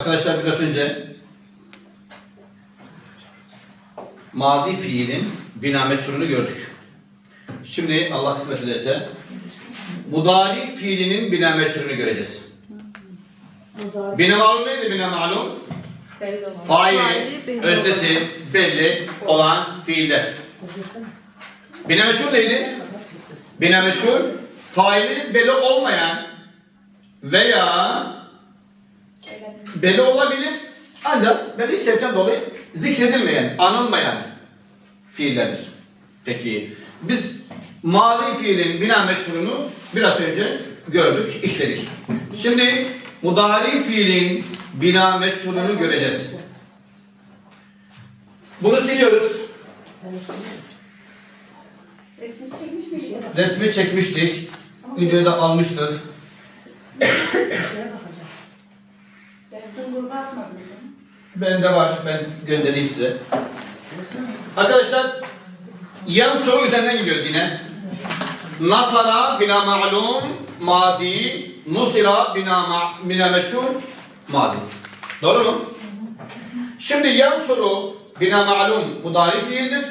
Arkadaşlar biraz önce mazi fiilin bina meçhulünü gördük. Şimdi Allah kısmet ederse mudari fiilinin bina meçhulünü göreceğiz. Bina malum neydi bina malum? Faili, öznesi belli olan fiiller. Bina meçhul neydi? Bina meçhul faili belli olmayan veya belli olabilir ancak belli sebepten dolayı zikredilmeyen, anılmayan fiillerdir. Peki biz mazi fiilin bina meçhulunu biraz önce gördük, işledik. Şimdi mudari fiilin bina meçhulunu göreceğiz. Bunu siliyoruz. Resmi çekmiş? Resmi çekmiştik. Videoda almıştık. Atmadım. Bende var. Ben göndereyim size. Arkadaşlar yan soru üzerinden gidiyoruz yine. Nasara bina ma'lum mazi, nusira bina ma bina meşhur mazi. Doğru mu? Şimdi yan soru bina ma'lum mudari fiildir.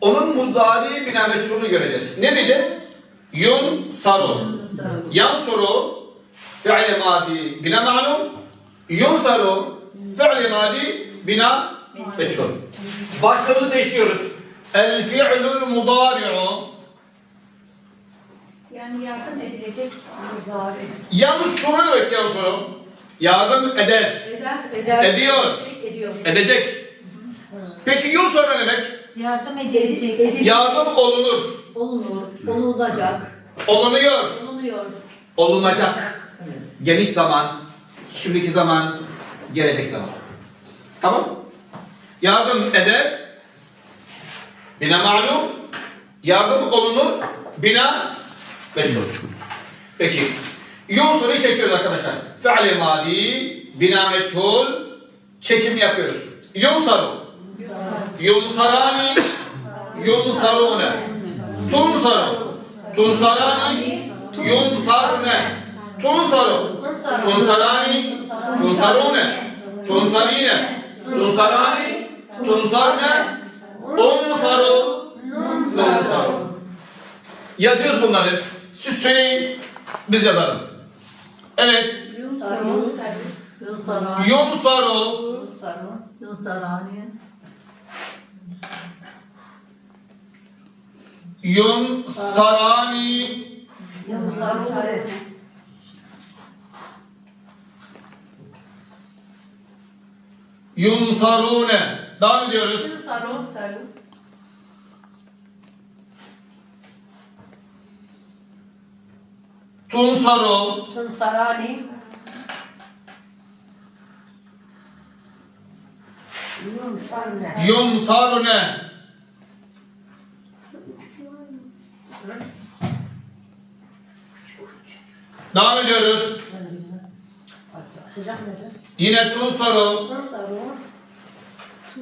Onun mudari bina meşhurunu göreceğiz. Ne diyeceğiz? Yun saru. Yan soru fi'li madi bina ma'lum yun saru fi'li madi bina meçhul. Başlığımızı değiştiriyoruz. El fi'lul mudari'u Yani yardım edilecek muzari. Yalnız soru demek yan soru? Yardım eder. Eder, eder. Ediyor. Ediyor. Edecek. Peki yun soru ne demek? Yardım edilecek. Edilecek. Yardım olunur. Olunur. Olunacak. Olunuyor. Olunuyor. Olunacak. Evet. Geniş zaman, şimdiki zaman, gelecek zaman. Tamam? Yardım eder. Bina malum. Yardım olunur. Bina meçhul. Peki. Yun soruyu çekiyoruz arkadaşlar. Fe'li madi, bina meçhul, çekim yapıyoruz. Yun saru. Yun sarani, yun sarune. Tun saru. Tun sarani, yun sarne. Tun saru. Tun sarani, tun sarune. Tun sarine. Tun sarani, tun sarne. Un saru, nun saru. Yazıyoruz bunları. Siz söyleyin, biz yazalım. Evet. Yusarani. Yusarani. Yun saru, Yusarani. Yun sarani, Yusarani. yun sarune. Devam ediyoruz. Sarı. Sarı. Tun saru, Tunsarani. yun sarune. Devam ediyoruz. Yine tun saru, Tur sarı,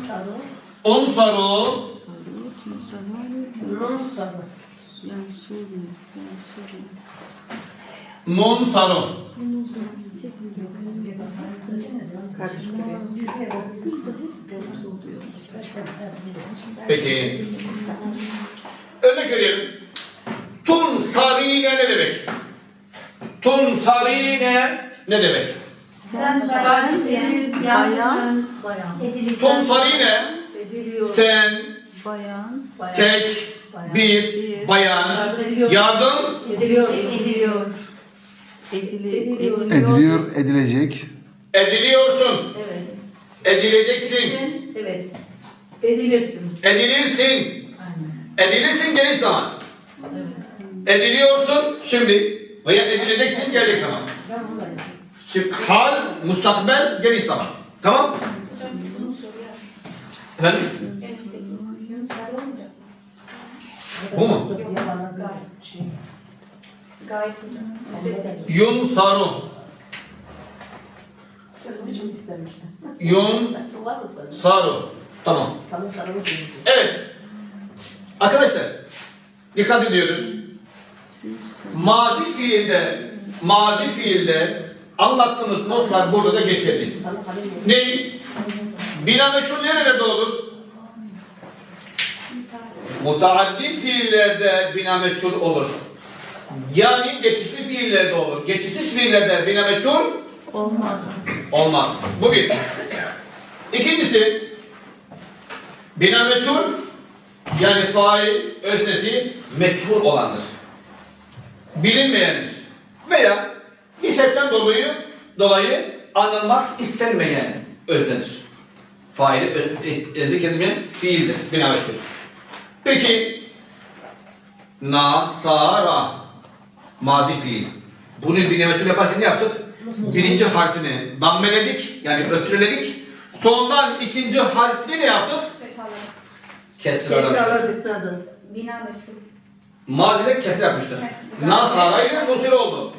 Sarı Tur sarı Tur sarı, nun sarı. Peki. Örnek veriyorum. Tun sarine ne demek? Tun sarine ne demek? Sen sadece bayan. Bayan. Tun sarine Ediliyor. sen Bayan. Bayan. tek bir bayan Yardım Ediliyor. Ediliyor. Edili, ediliyor. Ediliyor, edilecek. ediliyorsun. Evet. Edileceksin. Evet. Edilirsin. Edilirsin. Aynen. Edilirsin geniş zaman. Evet. Ediliyorsun şimdi veya edileceksin gelecek zaman. Ben yapayım. Şimdi hal, mustakbel, geniş zaman. Tamam? Efendim? Bu mu? Yun saru. Sarı için istemiştim. Yun Var mı sarı? saru. Tamam. Evet. Arkadaşlar dikkat ediyoruz. Mazi fiilde mazi fiilde anlattığımız notlar burada da geçerli. Sana kalem yok. Ne? Bina meçhul nerelerde olur? Mutaaddi fiillerde bina meçhul olur. Yani geçişli fiillerde olur. Geçişsiz fiillerde bina meçhul Olmaz. olmaz. Bu bir. İkincisi bina meçhul yani fail öznesi meçhul olandır. Bilinmeyendir. Veya bir sebepten dolayı dolayı anılmak istenmeyen öznedir. Faili zikredilmeyen fiildir. Bina meçhul. Peki nasara mazi fiil. Bunu bina meçhul yaparken ne yaptık? Birinci harfini dammeledik yani ötüreledik. Sondan ikinci harfini ne yaptık? Aramıştık. kısadın. Bina meçhul. Mazide kesir yapmıştık. Nasara ile musir oldu.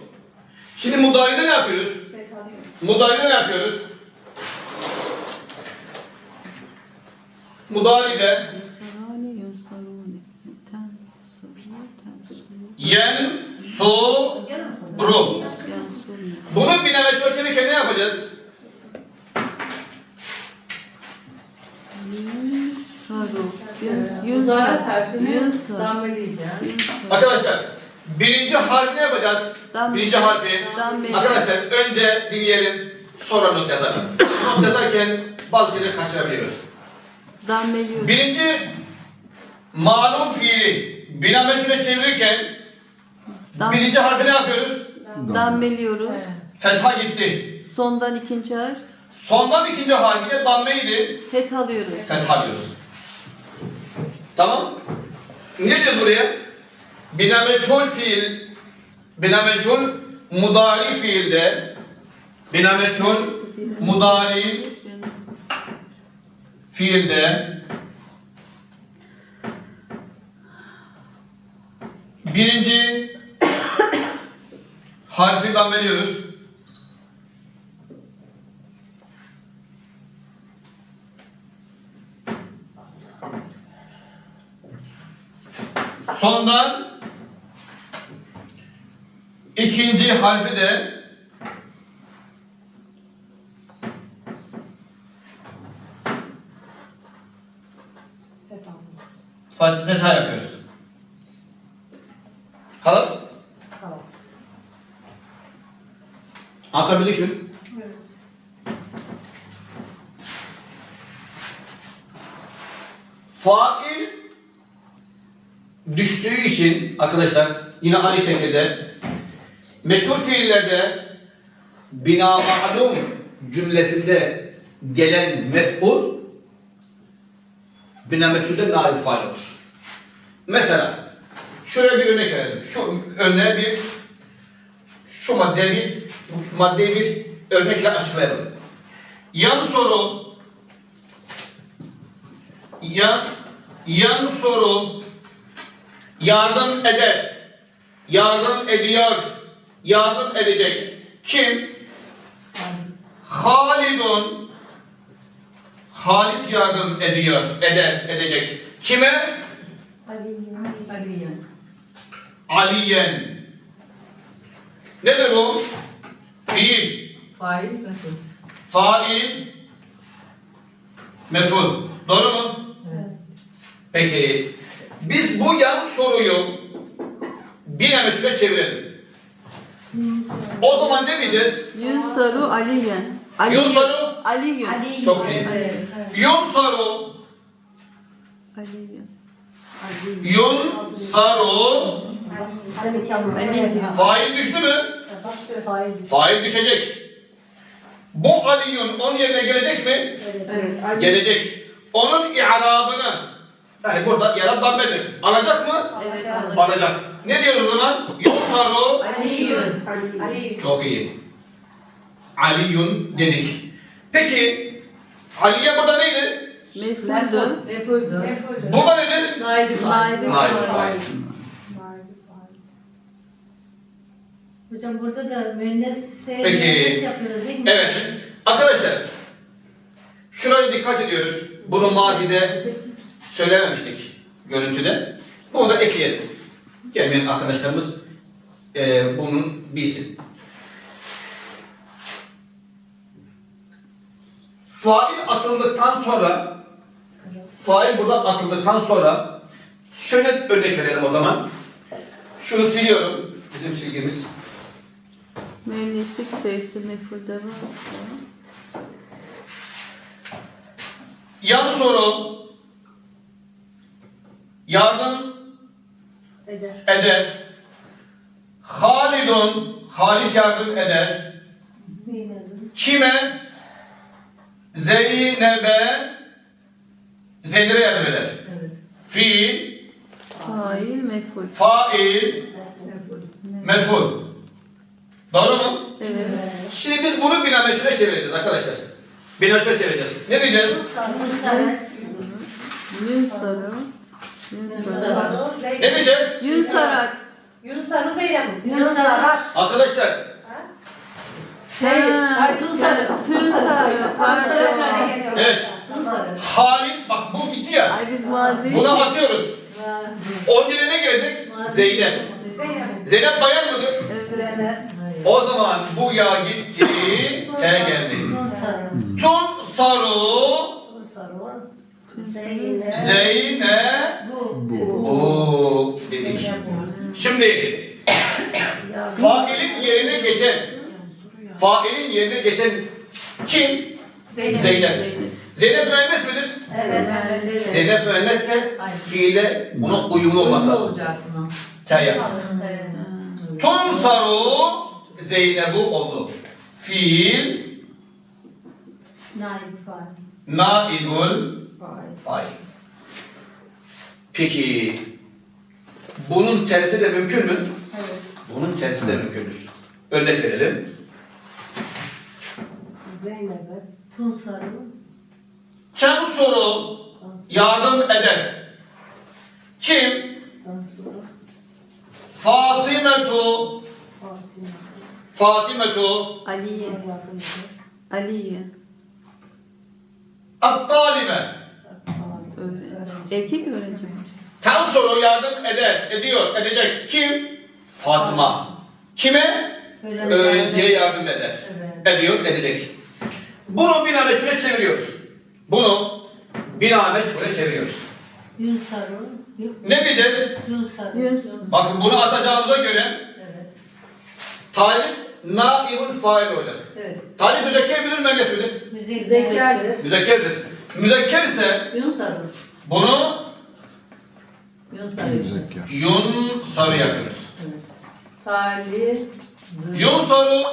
Şimdi mudaride ne yapıyoruz? Mudaride ne yapıyoruz? Mudaride yen, so, ru. Bunu bineme çölçerken ne yapacağız? Yunsar. damlalayacağız. Yunsar. Arkadaşlar birinci harfi ne yapacağız? Birinci harfi. Arkadaşlar önce dinleyelim sonra not yazalım. Not yazarken bazı şeyleri kaçırabiliyoruz. Dammeliyoruz. Birinci malum fiili bina meçhule çevirirken Dam- birinci harfi ne yapıyoruz? Dammeliyoruz. Fetha gitti. Sondan ikinci harf. Sondan ikinci harfi de dammeydi. Het alıyoruz. Fetha diyoruz. Tamam. Ne diyor buraya? Bina meçhul fiil bina meçhul mudari fiilde bina meçhul mudari fiilde birinci harfi dammeliyoruz. Sondan ikinci harfi de Fethalı. fat- fetha yapıyoruz. Halas? Tamam. Anlatabildik mi? Evet. Fail düştüğü için arkadaşlar yine aynı şekilde meçhul fiillerde bina ma'lum cümlesinde gelen mef'ul bina meçhulde naib fail olur. Mesela şöyle bir örnek verelim. Şu örneğe bir şu maddeyi bir şu maddeyi bir örnekle açıklayalım. Yan soru yan, yan soru yardım eder, yardım ediyor, yardım edecek. Kim? Halidun Halit yardım ediyor, eder, edecek. Kime? Aliye. Aliyen. Nedir bu? Fiil, Fail meful. fail, meful. Doğru mu? Evet. Peki biz bu yan soruyu bir emeçle çevirelim. O zaman ne diyeceğiz? Yunsaru aliyen. Ali- Yunsaru Aliyun. çok iyi. Evet. Yun saru Aliyun. yun saru Kalem iki alma. Ali diyor. fail düştü mü? Fail. Fail düşecek. Bu aliyun onun yerine gelecek mi? Evet. Gelecek. Onun i'rabını yani burada i'rab dammedir. Alacak mı? Evet. Alacak. Ne diyoruz o zaman? Yunsaru. Aliyun. Ali. Ali. Çok iyi. Aliyun dedik. Peki Aliye burada neydi? Mefuldu. Mefuldu. Mef'ul. Burada nedir? Naib Naib. Naib fail. Hocam burada da müennesse Peki. müennes yapıyoruz değil mi? Evet. Arkadaşlar şuraya dikkat ediyoruz. Bunu mazide söylememiştik görüntüde. Bunu da ekleyelim. Gelmeyen arkadaşlarımız eee bunun bilsin. Fail atıldıktan sonra fail burada atıldıktan sonra şöyle örnek verelim o zaman. Şunu siliyorum. Bizim silgimiz. Mühendislik mefulda var. Yan soru yardım Eder. eder. Halidun Halit yardım eder. Zeynep'in. Kime? Zeynep'e Zeynep'e yardım eder. Evet. Fiil, Fail meful. fail, Meful. Doğru mu? Evet. Şimdi biz bunu bina meşhule çevireceğiz arkadaşlar. Bina meşhule çevireceğiz. Ne diyeceğiz? Musaret. Yunsaru. Ne diyeceğiz? Yunsarat. Yunus Arı Zeynep. Yunsarat. Arkadaşlar Şey, ay Tunsarı. Tunsarı, pardon. evet Tunsarı. Halit bak bu gitti ya. Ay biz mazi. Buna batıyoruz. On yine ne gelecek? Zeynep. Zeynep. Zeynep bayan mıdır? Evet. O zaman bu ya gitti, T geldi. Tun saru Yunus. Zeynep. Zeynep Bu. bu dedik. Şimdi failin yerine geçen failin yerine geçen kim? Zeynep. Zeynep. Zeynep müennes midir? Evet. Zeynep müennesse fiile buna uyumlu olması lazım. olacak buna. T yap. Tun saru Zeynep'u oldu. Fiil Naib faal. naibul fail. Peki bunun tersi de mümkün mü? Evet. Bunun tersi de mümkündür. Örnek verelim. Zeynep'e. Tunsarı. Ken soru yardım eder. Kim? Tansu. Fatimetu Fatima. Fatimetu Aliye. Aliye. at-talibe. Erkek öğrenci mi? Soru yardım eder, ediyor, edecek. Kim? Fatıma. Kime? Öğrenciye yardım eder. Evet. Ediyor, edecek. Bunu bina meşhule çeviriyoruz. Bunu bina meşhule çeviriyoruz. Yunsarı. Ne diyeceğiz? Yunsarı. Yunus. Bakın bunu atacağımıza göre Evet. talip naibul fail olacak. Evet. Talip müzekker midir, müennes midir? Müzekkerdir. Müzekkerdir. Müzekker ise Yunsarı. Bunu Yunsarı. yun sarı yapıyoruz. Evet. Tali. Yun sarı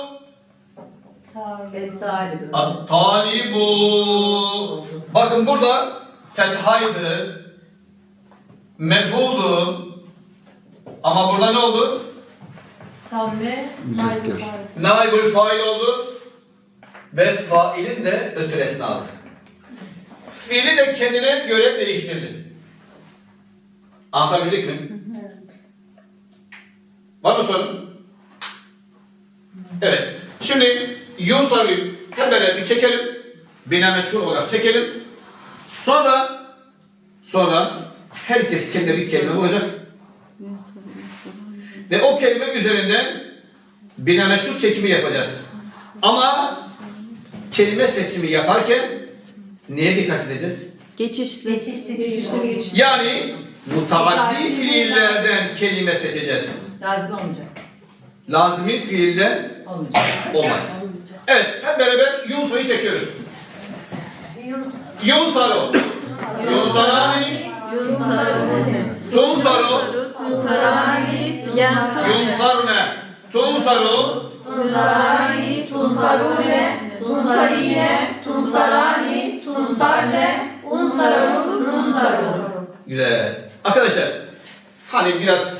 Ve talibi. at talibu. Bakın burada fethaydı, mefuldu. Ama burada ne oldu? Tamme. Naibul fail oldu. Ve failin de ötüresini aldı. Fiili de kendine göre değiştirdi. Anlatabildik mi? Var mı sorun? Evet. Şimdi yun soruyu hep beraber bir çekelim. Bina meçhul olarak çekelim. Sonra sonra herkes kendine bir kelime bulacak. Ve o kelime üzerinden bina meçhul çekimi yapacağız. Ama kelime seçimi yaparken neye dikkat edeceğiz? Geçişli. Geçişli. Geçişli. Geçişli. Yani mutavaddi fiillerden kelime seçeceğiz. Lazım olmayacak. Lazimi fiilden Olmayacak. olmaz. Evet, hep beraber Yunus'u çekiyoruz. Yunus. Yunsaru. Yunsarani. Yunsaru. Tunsaru. Tunsarani. Yansur. Yunsarne. Tunsaru. Tunsarani, tunsarune, tunsariye, tunsarani, tunsarle, unsaru, nunsaru. Güzel. Arkadaşlar, hani biraz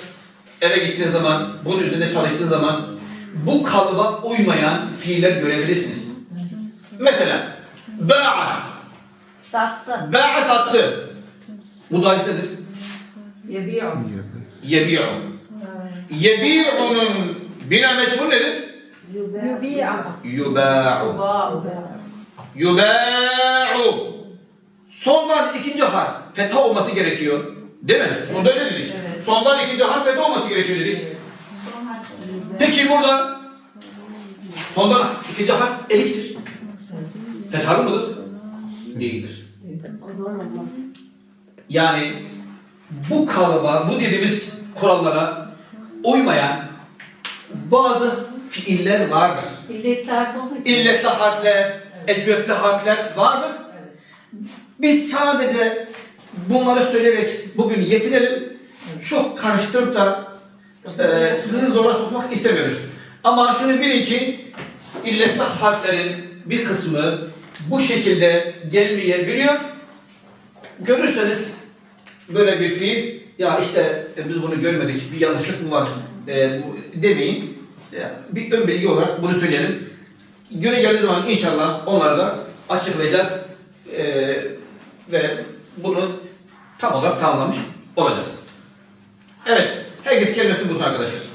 eve gittiğiniz zaman, bunun üzerinde çalıştığınız zaman bu kalıba uymayan fiiller görebilirsiniz. Mesela ba'a, Sattı. ba'a sattı. Bu da nedir? Yebiyor. Yebi'u. Yebi'u'nun bina meçhul nedir? Yubi'a. Yuba'u. Bağ. Yuba'u. Sondan ikinci harf fetha olması gerekiyor. Değil mi? Sonda öyle dedik. Evet. Sondan ikinci harf fetha olması gerekiyor dedik. Peki burada sondan ikinci harf eliftir. Fethalı mıdır? Değildir. Yani bu kalıba, bu dediğimiz kurallara uymayan bazı fiiller vardır. İlletli harf olduğu için. İlletli harfler, ecvefli harfler vardır. Biz sadece bunları söyleyerek bugün yetinelim. Çok karıştırıp da e, sizi zora sokmak istemiyoruz. Ama şunu bilin ki illetli harflerin bir kısmı bu şekilde gelmeyebiliyor. Görürseniz böyle bir fiil ya işte e, biz bunu görmedik bir yanlışlık mı var e, demeyin. Ya, bir ön bilgi olarak bunu söyleyelim. Güne geldiği zaman inşallah onları da açıklayacağız. E, ve bunu tam olarak tamamlamış olacağız. Evet, herkes kelimesini bulsun arkadaşlar.